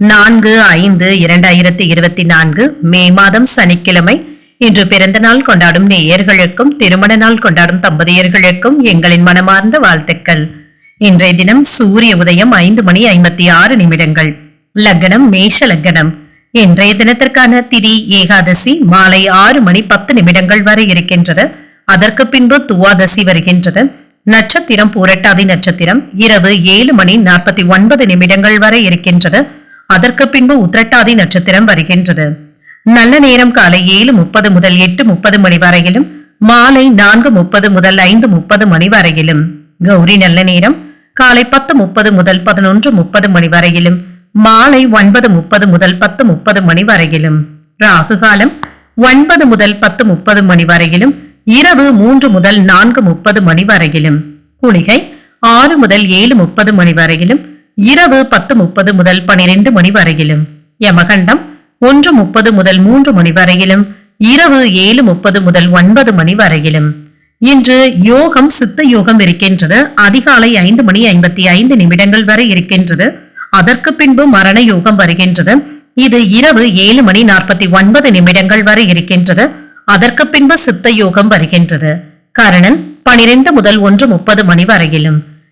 நான்கு ஐந்து இரண்டாயிரத்தி இருபத்தி நான்கு மே மாதம் சனிக்கிழமை. இன்று பிறந்த நாள் கொண்டாடும் நேயர்களுக்கும் திருமண நாள் கொண்டாடும் தம்பதியர்களுக்கும் எங்களின் மனமார்ந்த வாழ்த்துக்கள். இன்றைய தினம் சூரிய உதயம் ஐந்து மணி ஐம்பத்தி ஆறு நிமிடங்கள். லக்னம் மேஷ லக்னம். இன்றைய தினத்திற்கான திதி ஏகாதசி மாலை ஆறு மணி பத்து நிமிடங்கள் வரை இருக்கின்றது. அதற்கு பின்பு துவாதசி வருகின்றது. நட்சத்திரம் பூரட்டாதி நட்சத்திரம் இரவு ஏழு மணி நாற்பத்தி ஒன்பது நிமிடங்கள் வரை இருக்கின்றது. அதற்கு பின்பு உத்திரட்டாதி நட்சத்திரம் வருகின்றது. நல்ல நேரம் காலை ஏழு முப்பது முதல் எட்டு முப்பது மணி வரையிலும் மாலை நான்கு முப்பது முதல் ஐந்து முப்பது மணி வரையிலும். கௌரி நல்ல நேரம் காலை பத்து முப்பது முதல் பதினொன்று முப்பது மணி வரையிலும் மாலை ஒன்பது முப்பது முதல் பத்து முப்பது மணி வரையிலும். ராகு காலம் ஒன்பது முதல் பத்து முப்பது மணி வரையிலும் இரவு மூன்று முதல் நான்கு முப்பது மணி வரையிலும். குளிகை ஆறு முதல் ஏழு முப்பது மணி வரையிலும் இரவு பத்து முப்பது முதல் பனிரெண்டு மணி வரையிலும். யமகண்டம் ஒன்று முப்பது முதல் மூன்று மணி வரையிலும் இரவு ஏழு முப்பது முதல் ஒன்பது மணி வரையிலும். இன்று யோகம் சித்த யோகம் இருக்கின்றது. அதிகாலை ஐந்து மணி ஐம்பத்தி ஐந்து நிமிடங்கள் வரை இருக்கின்றது. அதற்கு பின்பு மரண யோகம் வருகின்றது. இது இரவு ஏழு மணி நாற்பத்தி ஒன்பது நிமிடங்கள் வரை இருக்கின்றது. அதற்கு பின்பு சித்த யோகம் வருகின்றது. கரணன் பனிரெண்டு முதல் ஒன்று முப்பது மணி வரையிலும்.